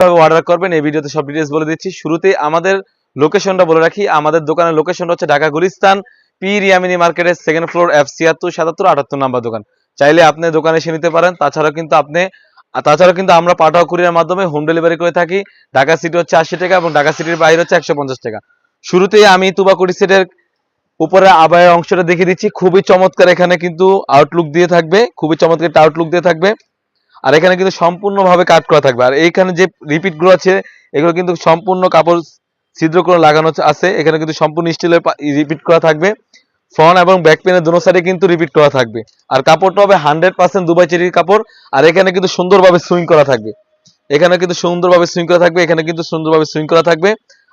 Order করবেন, এই ভিডিওতে সব ডিটেলস বলে দিচ্ছি। শুরুতে আমাদের লোকেশনটা বলে রাখি। আমাদের দোকানের লোকেশনটা হচ্ছে ঢাকা গুলিস্তান, পি রিয়ামিনি মার্কেটের সেকেন্ড ফ্লোর এফ ছিয়াত্তর, সাতাত্তর, আটাত্তর নাম্বার দোকান। চাইলে আপনি দোকানে এসে নিতে পারেন। তাছাড়াও কিন্তু আপনি আর তাছাড়াও কিন্তু আমরা পাঠাও কুরিয়ার মাধ্যমে হোম ডেলিভারি করে থাকি। ঢাকা সিটি হচ্ছে আশি টাকা এবং ঢাকা সিটির বাইরে হচ্ছে একশো পঞ্চাশ টাকা। শুরুতেই আমি তুবাকুড়ি সেটের উপরে আবায়ের অংশটা দেখিয়ে দিচ্ছি। খুবই চমৎকার এখানে কিন্তু আউটলুক দিয়ে থাকবে। খুবই চমৎকার আউটলুক দিয়ে থাকবে। আর এখানে কিন্তু সম্পূর্ণভাবে কাট করা থাকবে। আর এইখানে যে রিপিটগুলো আছে, এগুলো কিন্তু সম্পূর্ণ কাপড় ছিদ্র করে লাগানো আছে। এখানে কিন্তু সম্পূর্ণ স্টিলের রিপিট করা থাকবে। ফ্রন্ট এবং ব্যাক পেনের দুনো সাইডে কিন্তু রিপিট করা থাকবে। আর কাপড়টা হবে হান্ড্রেড পার্সেন্ট দুবাই চেরির কাপড়। আর এখানে কিন্তু সুন্দরভাবে সুইং করা থাকবে। এখানে কিন্তু সুন্দরভাবে সুইং করা থাকবে, এখানে কিন্তু সুন্দরভাবে সুইং করা থাকবে।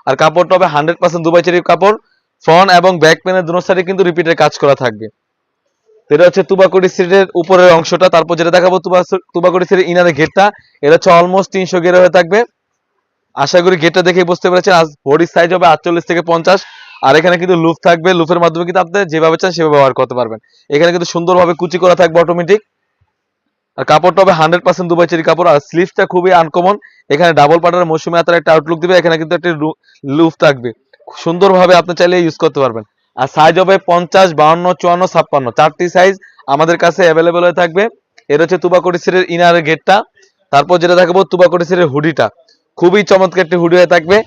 আর কাপড়টা হবে হান্ড্রেড পার্সেন্ট দুবাই চেরির কাপড়। ফ্রন্ট এবং ব্যাক পেনের দুনো সাইডে কিন্তু রিপিটের কাজ করা থাকবে। এটা হচ্ছে তুবাকুড়ি সিটের উপরের অংশটা, তারপর যেটা দেখাবো তুবা তুবাকুড়ি সিটের ইনারের গেটটা এটা হচ্ছে অলমোস্ট তিনশো গেরে হয়ে থাকবে। আশা করি গেটটা দেখে বুঝতে পেরেছেন, আজ বডির সাইজ হবে আটচল্লিশ থেকে পঞ্চাশ। আর এখানে কিন্তু লুফ থাকবে লুফের মাধ্যমে কিন্তু আপনি যেভাবে চান সেভাবে ব্যবহার করতে পারবেন। এখানে কিন্তু সুন্দরভাবে কুচি করা থাকবে অটোমেটিক আর কাপড়টা হবে হান্ড্রেড পার্সেন্ট দুবাই চেরি কাপড়, আর স্লিভটা খুবই আনকমন এখানে ডাবল পাটার মৌসুমে আতার একটা আউটলুক দিবে, এখানে কিন্তু একটা লুফ থাকবে। সুন্দরভাবে আপনি চাইলে ইউজ করতে পারবেন। আর সাইজ হবে পঞ্চাশ বাউন্ন চুয়ান্ন, ছাপ্পান্ন। চারটি সাইজ আমাদের কাছে অ্যাভেলেবেল হয়ে থাকবে। এর হচ্ছে তুবাকুড়ি সিটের ইনারের গেটটা তারপর যেটা দেখাবো তুবাকুড়ি সিটের হুডিটা। খুবই চমৎকার একটি হুডি হয়ে থাকবে।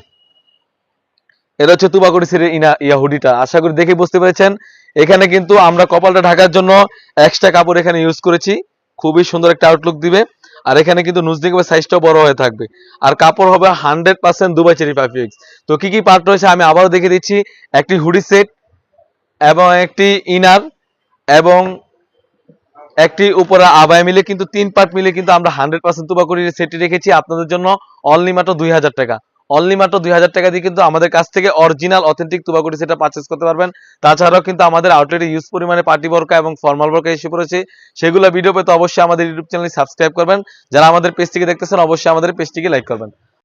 এটা হচ্ছে তুবাকুড়ি সিটের ইনা ইয়া হুডিটা। আশা করি দেখে বুঝতে পেরেছেন। এখানে কিন্তু আমরা কপালটা ঢাকার জন্য এক্সট্রা কাপড় এখানে ইউজ করেছি। খুবই সুন্দর একটা আউটলুক দিবে। আর এখানে কিন্তু নুজ দেখবে সাইজটাও বড় হয়ে থাকবে। আর কাপড় হবে হান্ড্রেড পার্সেন্ট দুবাই চেরি ফাইফিক্স তো কি কি পার্ট রয়েছে আমি আবারও দেখে দিচ্ছি। একটি হুডি সেট এবং একটি ইনার এবং একটি উপরে আবায় মিলে কিন্তু তিন পার্ট মিলে কিন্তু আমরা হান্ড্রেড পার্সেন্ট তুবাকুড়ির সেটটি রেখেছি আপনাদের জন্য অনলি মাত্র দুই হাজার টাকা। অনলি মাত্র দুই হাজার টাকা দিয়ে কিন্তু আমাদের কাছ থেকে অরিজিনাল অথেন্টিক তুবাকুড়ি সেটা পারচেস করতে পারবেন। তাছাড়াও কিন্তু আমাদের আউটলেটে ইউজ পরিমাণে পার্টি বর্কা এবং ফর্মাল বর্কা এসে পড়েছে সেগুলো ভিডিও পেতে অবশ্যই আমাদের ইউটিউব চ্যানেল সাবস্ক্রাইব করবেন। যারা আমাদের পেজটিকে দেখতেছেন, অবশ্যই আমাদের পেজটিকে লাইক করবেন।